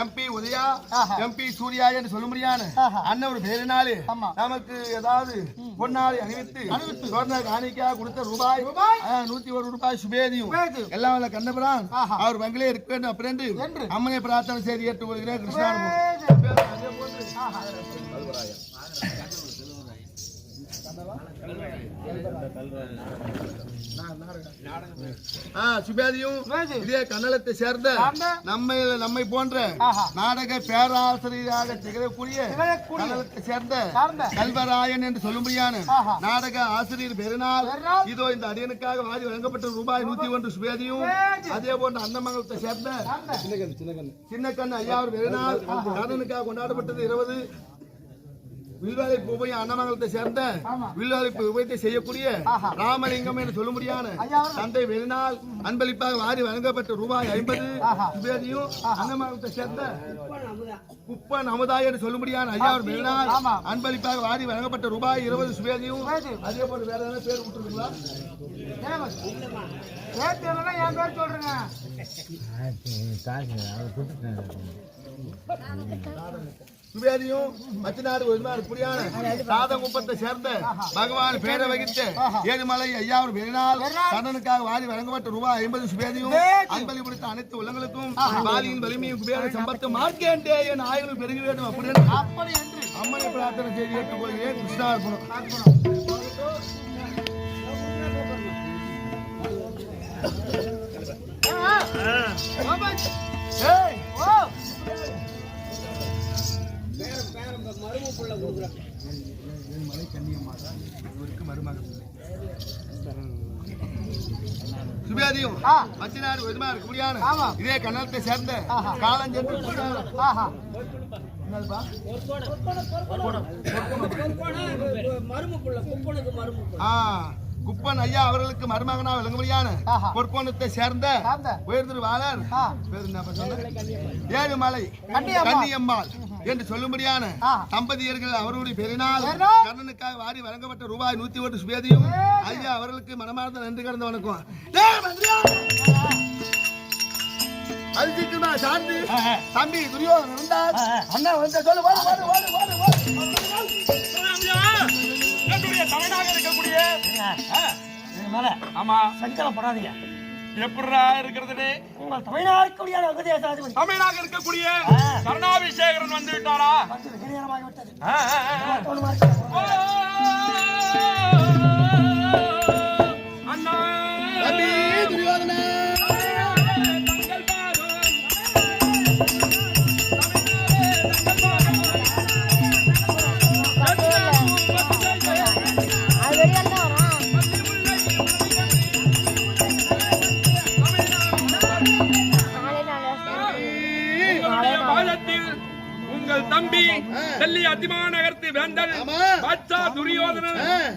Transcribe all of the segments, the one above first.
MP Udaya. MP Surya என்று சொல்ல முடியாது. அண்ணன் ஒரு பேரினாலே ஆமா. நமக்கு ஏதாவது பொன்னாளை அணிவித்து அணிவித்து. சொர்ண காணிக்கா கொடுத்த ரூபாய் நூத்தி ஒரு ரூபாய் சுபேதியும். எல்லாம் வல்ல கண்ணபிரான். அவர் பங்களே இருக்க வேண்டும் அப்படின்னு என்று. அம்மனை பிரார்த்தனை செய்து ஏற்றுக்கொள்கிறேன் கிருஷ்ணானுபவம் ஆஹா. சுபேதியும் சுபேதி. இதே கன்னடத்தை சேர்ந்த நம்மை நம்மை போன்ற. நாடக பேராசிரியராக திகழக்கூடிய. கன்னடத்தை சேர்ந்த. கல்வராயன் என்று சொல்லும்படியான. நாடக ஆசிரியர் பெருநாள். இதோ இந்த அடியனுக்காக வாரி வழங்கப்பட்ட ரூபாய் நூத்தி ஒன்று சுபேதியும் சுபேதி. அதே போன்ற அன்னமங்கலத்தை சேர்ந்த சார்ந்த. சின்ன கண்ணு ஐயா பெருநாள் கண்ணனுக்காக கொண்டாடப்பட்டது இருபது வில்வாலைப்பு உபயம் அன்னமங்கலத்தை சேர்ந்த ஆமா. வில்வாலைப்பு உபயத்தை செய்யக்கூடிய. ராமலிங்கம் என்று சொல்ல அவர்கள். தந்தை வெறிநாள் அன்பளிப்பாக வாரி வழங்கப்பட்ட ரூபாய் ஐம்பது ஆஹா. சுபேதியும் அன்னமங்கலத்தை சேர்ந்த குப்பன் அமுதாய் என்று சொல்ல முடியான ஐயா ஆமா. அன்பளிப்பாக வாரி வழங்கப்பட்ட ரூபாய் இருபது சுபேதியும் சுபேதி. அதே போல வேற ஏதாவது பேர் தெரியலன்னா என் பேர் சொல்றேங்க சுபேதியும் மச்சநாடு ஒருமாறு புரியான சாதகுப்பத்தை சேர்ந்த பகவான் பேரை வகித்த ஏழுமலை ஐயாவும் வெளிநாள் கடனுக்காக கண்ணனுக்காக வாரி வழங்கப்பட்ட ரூபாய் ஐம்பது சுபேதியும் அன்பலி கொடுத்த அனைத்து உள்ளங்களுக்கும் வாலியின் வலிமையும் குபேர சம்பத்து மார்க்கேண்டே என் ஆயுள் பெருகி வேண்டும் அப்படின்னு அப்படி என்று அம்மனை பிரார்த்தனை செய்து ஏற்றுக்கொள்கிறேன். கிருஷ்ணார்பணம் ஏய் ஓ சுபேதியும் ஆ. மச்சினார் வெதுமா இருக்க முடியாது ஆமா. இதே கன்னடத்தை சேர்ந்த ஆஹா. காலஞ்சென்று புரியாத ஆஹா என்னதுப்பா? குப்பன் ஐயா அவர்களுக்கு மருமகனா விளங்க முடியான ஆஹா. பொற்கோணத்தை சேர்ந்த. உயர்திருவாளர்? ஏழுமலை கன்னியம்மாள். என்று சொல்லும்படியான. தம்பதியர்கள் அவருடைய பெருநாள். கண்ணனுக்காக வாரி வழங்கப்பட்ட ரூபாய் நூத்தி ஒன்று சுபேதியும் ஐயா அவர்களுக்கு மனமார்ந்த நன்றி கடந்த வணக்கம் சீக்கிரமா சார்ந்து தம்பி துரியோதனன் இருந்தார் அண்ணா வந்து சொல்லு இருக்கக்கூடிய மேல ஆமா. சஞ்சலப்படாதீங்க எப்படிடா இருக்கிறதுன்னு உங்கள் தமிழ்நாட்டுடைய உபதேசாதிபதி தமிழாக இருக்கக்கூடிய கருணாபிஷேகரன் வந்து விட்டாரா வந்து விட்டது.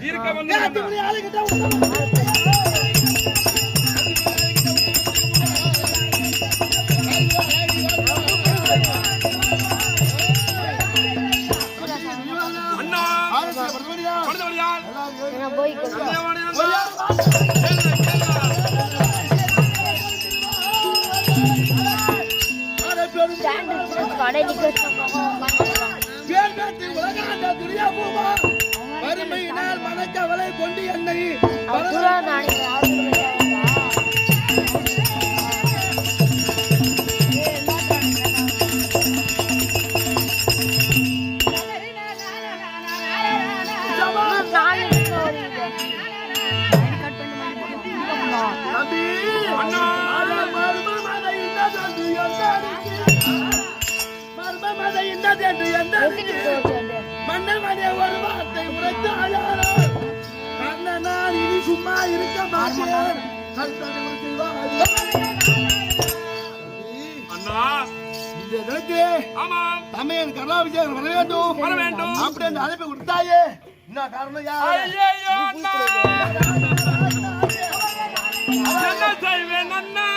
இருக்க வந்து தமையன் கருணாபிஷேகம் வர வேண்டும் வர வேண்டும். அப்படி அந்த அழைப்பை கொடுத்தாயே என்ன காரணம் என்ன செய்வேன் அண்ணா?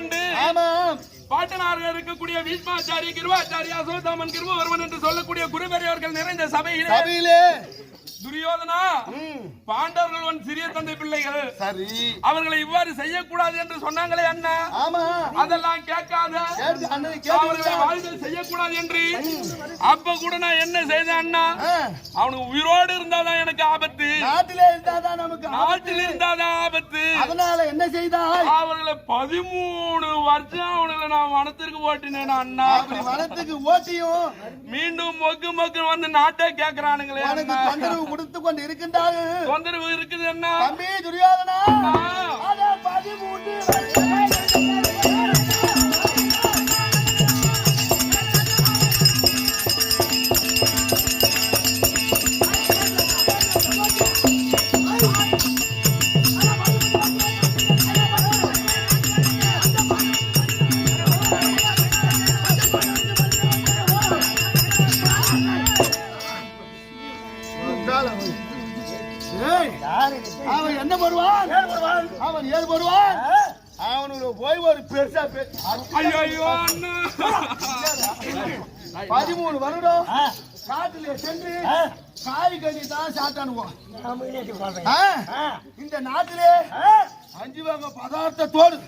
கொண்டு ஆமா. பாட்டனார்கள் இருக்கக்கூடிய பீஷ்மாச்சாரி கிருவாச்சாரி அசோதாமன் கிருவ ஒருவன் என்று சொல்லக்கூடிய குருபெரியவர்கள் நிறைந்த சபையிலே சபையிலே. துரியோதனா பாண்டவர்கள் சிறிய தந்தை பிள்ளைகள் சரி. அவர்களை இவ்வாறு செய்யக்கூடாது என்று சொன்னாங்களே அண்ணா. ஆமா. அதெல்லாம் கேட்காத. அவர்களை வாழ்வில் செய்யக்கூடாது என்று அப்ப கூட நான் என்ன செய்தேன் அண்ணா? ஆ, அவனுக்கு உயிரோடு இருந்தாதான் எனக்கு ஆபத்து. நாட்டிலே இருந்தாதான் நமக்கு. நாட்டில் இருந்தாதான் ஆபத்து. அதனால என்ன செய்தாய்? அவர்களை பதிமூணு வருஷம் அவனுங்களை நான் வனத்திற்கு ஓட்டினேன் அண்ணா. அப்படி வனத்துக்கு ஓட்டியும் மீண்டும் மொக்கு மொக்கு வந்து நாட்டை கேக்குறானுங்களே உனக்கு அண்ணா. தொந்தரவு கொடுத்து கொண்டு இருக்கின்றார்கள். தொந்தரவு இருக்குது அண்ணா. தம்பி துரியோதனா. அவன் என்ன வருவான் அவன் ஏது வருவான் அவனுக்கு போய் ஒரு பெருசா பதிமூணு வருடம் காட்டுல சென்று காய்கறி தான் சாப்பிட்டானுவோம் ஆ, இந்த நாட்டிலே அஞ்சு வகை பதார்த்தத்தோடு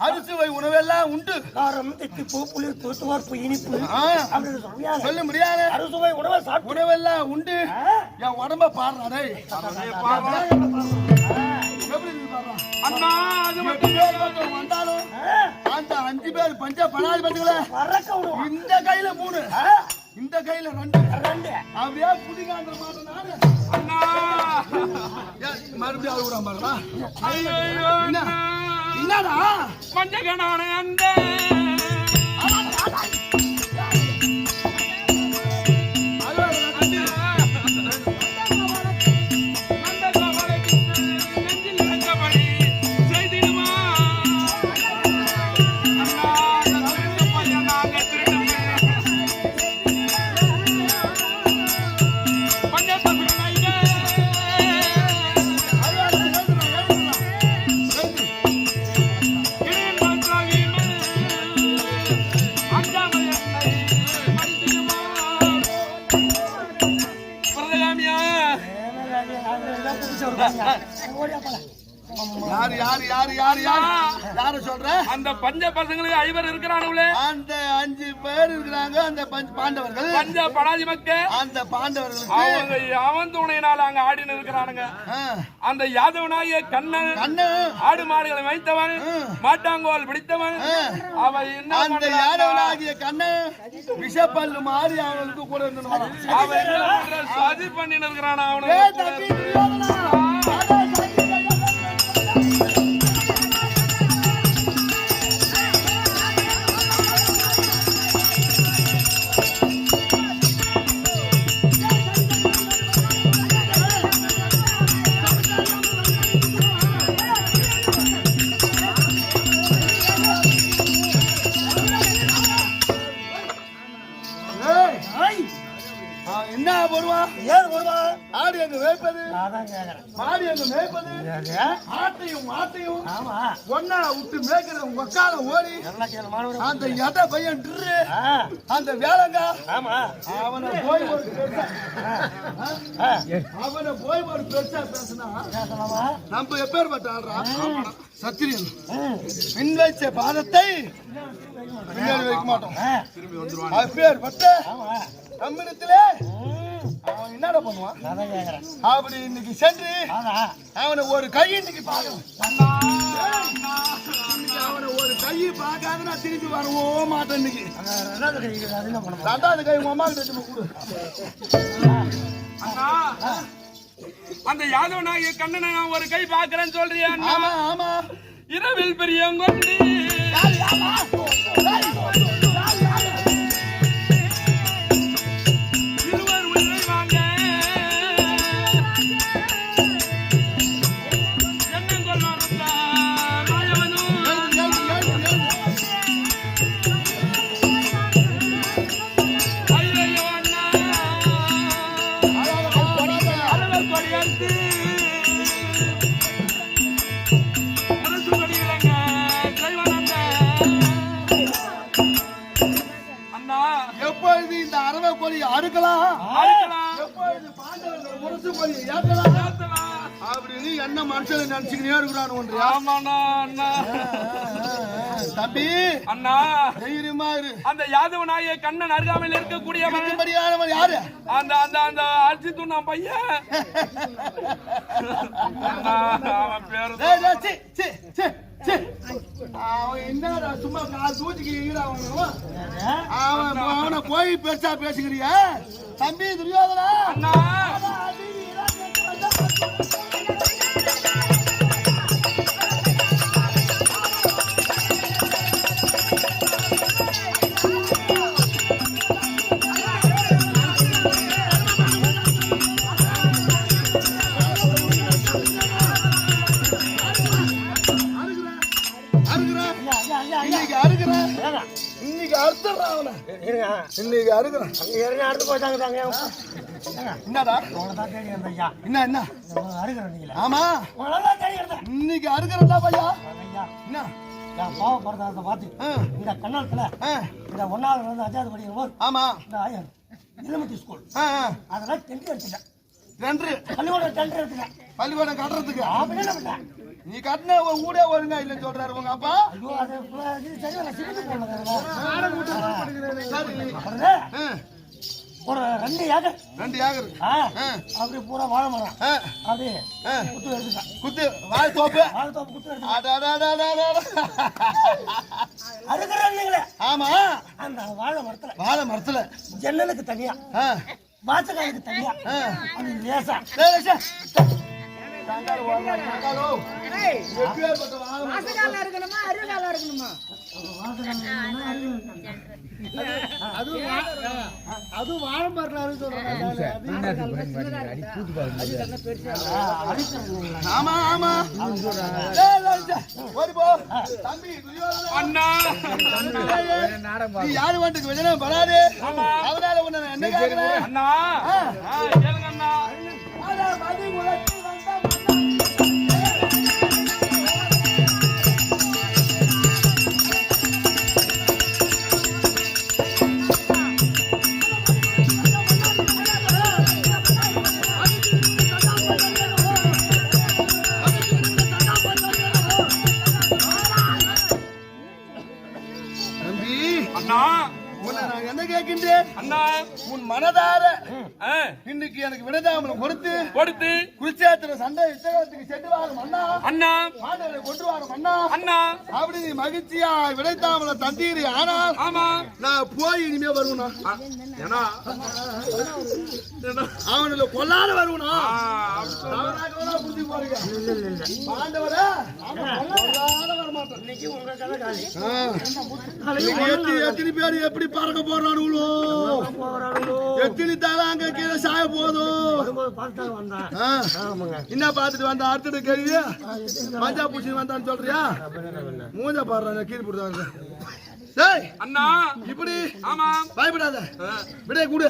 அரிசுவை உணவெல்லாம் உண்டு. காரம் தித்திப்பு புளிர் துவர்ப்பு இனிப்பு. அப்படின்னு சொல்ல முடியாது. அறுசுவை உணவை சாப்பிட்டு. உணவெல்லாம் உண்டு. என் உடம்ப பாடுறாடே? அண்ணா அது மட்டும் வந்தாலும் அந்த அஞ்சு பேர் பஞ்ச பணாதிபதிகளே பறக்க விடுவான் இந்த கையில மூணு. இந்த கையில ரெண்டு. ரெண்டு. அப்படியே மாட்டேன் நானு அண்ணா. மறுபடியும் ஐயோ அண்ணா. என்னடா? மஞ்சகனான அந்த அந்த 哎，我来，我来。யாரு யாரு யாரு யாரு யாரு? யாரு சொல்ற? அந்த பஞ்ச பசங்களுக்கு ஐவர் இருக்கிறானுங்களே. அந்த அஞ்சு பேர் இருக்கிறாங்க அந்த பஞ்ச பாண்டவர்கள். பஞ்ச படாதி மக்க அந்த பாண்டவர்களுக்கு அவங்க அவன் துணையினால அங்க ஆடின்னு இருக்கிறானுங்க. அந்த யாதவனாகிய கண்ணன் கண்ணு ஆடு மாடுகளை வைத்தவன் மாட்டாங்கோல் பிடித்தவன். அவன் என்ன அந்த யாதவனாகிய கண்ணு விஷப்பல்லு மாறி அவனுக்கு கூட அவன்? சதி பண்ணின்னு இருக்கிறான் அவனுக்கு எங்க மேய்ப்பது? ஆட்டையும் ஒன்னா விட்டு மேய்க்கிற ஒக்கால ஓடி. அந்த எத பையன் அந்த வேலைங்க. ஆமா. அவனை போய் ஒரு அவனை போய் ஒரு பெருசா பேசினா பேசலாமா? நம்ம எப்பேற்பட்ட ஆள்றா சத்திரியன். பின் வச்ச பாதத்தை பின்னாடி வைக்க மாட்டோம். அப்பேற்பட்ட ம் அவன் என்னடா பண்ணுவான்? அதான் கேக்குறேன். அப்படி இன்னைக்கு சென்று அவனை ஒரு கை இன்னைக்கு பார்க்கணும். இன்னைக்கு அவனை ஒரு கை பார்க்காத நான் திருப்பி வரவோ மாட்டேன் இன்னைக்கு. அந்த ரெண்டாவது கை? உங்க அம்மா கிட்ட கொடு அந்த யாதவனாகிய கண்ணனை நான் ஒரு கை பாக்குறேன்னு சொல்றியா அண்ணா? ஆமா ஆமா. இரவில் பெரியவங்கொண்டி நினைச்சுக்கிட்டே இருக்கிறான் ஒன்று ஆமாண்ணா அண்ணா. தம்பி அண்ணா. தைரியமா இரு. அந்த யாதவ நாய கண்ணன் அருகாமையில் இருக்கக்கூடியவன். இதுபடியானவன் யாரு? அந்த அந்த அந்த அரிசி துண்ணா பையன். அவன் பேரு போய் பெருசா பேசுகிறியா தம்பி துரியோதனா? இன்னைக்கு அறுக்கிறேன் அங்க அடுத்து போயிட்டாங்க தாங்க என்னடா? உங்களை தான் தேடி வந்தேன் ஐயா என்ன என்ன? அருகிறேன் நீங்களே ஆமா. உங்களை தான் தேடி வந்தேன் இன்னைக்கு அறுக்கிறதா பையா. ஐயா என்ன? என் பாவ பரதாரத்தை பார்த்து ஆ, இந்த கண்ணாலத்தில் ஆ, இந்த ஒன்னாவது வந்து அஞ்சாவது படிக்கிற போது ஆமா. இந்த ஐயன் எலிமெண்ட்ரி ஸ்கூல் ஆ, ஆ. அதெல்லாம் டென்ட் எடுத்துட்டேன். ரெண்டு பள்ளிக்கூடம் டென்ட் எடுத்துட்டேன். பள்ளிக்கூடம் கட்டுறதுக்கு. பண்ணேன் நீ கட்டின ஊடே ஒழுங்கா இல்லைன்னு சொல்றாரு உங்க அப்பா. ஒரு ரெண்டு ஏக்கர். ரெண்டு ஏக்கர். அப்படி பூரா வாழை மரம். அப்படி. குத்து எடுத்துட்டேன். குத்து வாய் தோப்பு. வாழை தோப்பு குத்து நீங்களே. ஆமா. அந்த வாழை மரத்துல. வாழை மரத்துல. ஜன்னலுக்கு தனியா. வாசக்காலுக்கு தனியா. அது லேசா. டேய், மரம்? அது வாழை மரம் சொல்றாங்க ஆமா ஆமா தம்பி. அண்ணா யாரு வந்துக்கு விஜயம் படாது அவனால உன்னை என்ன அண்ணா இன்னைக்கு எனக்கு வினதாமனம் கொடுத்து கொடுத்து குருச்சேத்திர சண்டை யுத்தகத்துக்கு சென்று வாரும் அண்ணா. அண்ணா. பாண்டவரை கொண்டு வாரும் அண்ணா. அண்ணா. அப்படி நீ மகிழ்ச்சியா விடைத்தாமல தந்தீரி ஆனால் ஆமா. நான் போய் இனிமே வருவனா? ஏன்னா அவனுல கொல்லாத வருவனா? புரிஞ்சு போறீங்க பாண்டவரா எத்தனை பேர் எப்படி பறக்க போறானுங்களோ எத்தனை தலை அங்க கீழே சாய போதும் என்ன பார்த்துட்டு வந்த அடுத்தது கேள்வி மஞ்சா பூச்சி வந்தான்னு சொல்றியா? மூஞ்ச பாடுறாங்க கீழ் போடுறாங்க. டேய்! அண்ணா! இப்படி. ஆமா. பயப்படாத. ஆ, விடைய கூடு.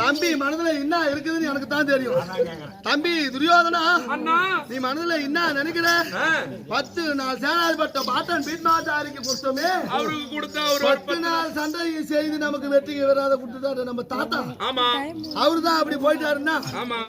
தம்பி மனதுல என்ன இருக்குதுன்னு எனக்கு தான் தெரியும். தம்பி துரியோதனா அண்ணா. நீ மனதுல என்ன நினைக்கிற? பத்து நாள் சேனாதிபட்ட பாட்டன் பீட்மாச்சாரிக்கு கொடுத்தோமே. அவருக்கு கொடுத்த ஒரு பத்து நாள் சண்டையை செய்து நமக்கு வெற்றிக்கு வராத கொடுத்துட்டாரு நம்ம தாத்தா. ஆமா. அவரு தான் அப்படி போயிட்டாருன்னா? ஆமா.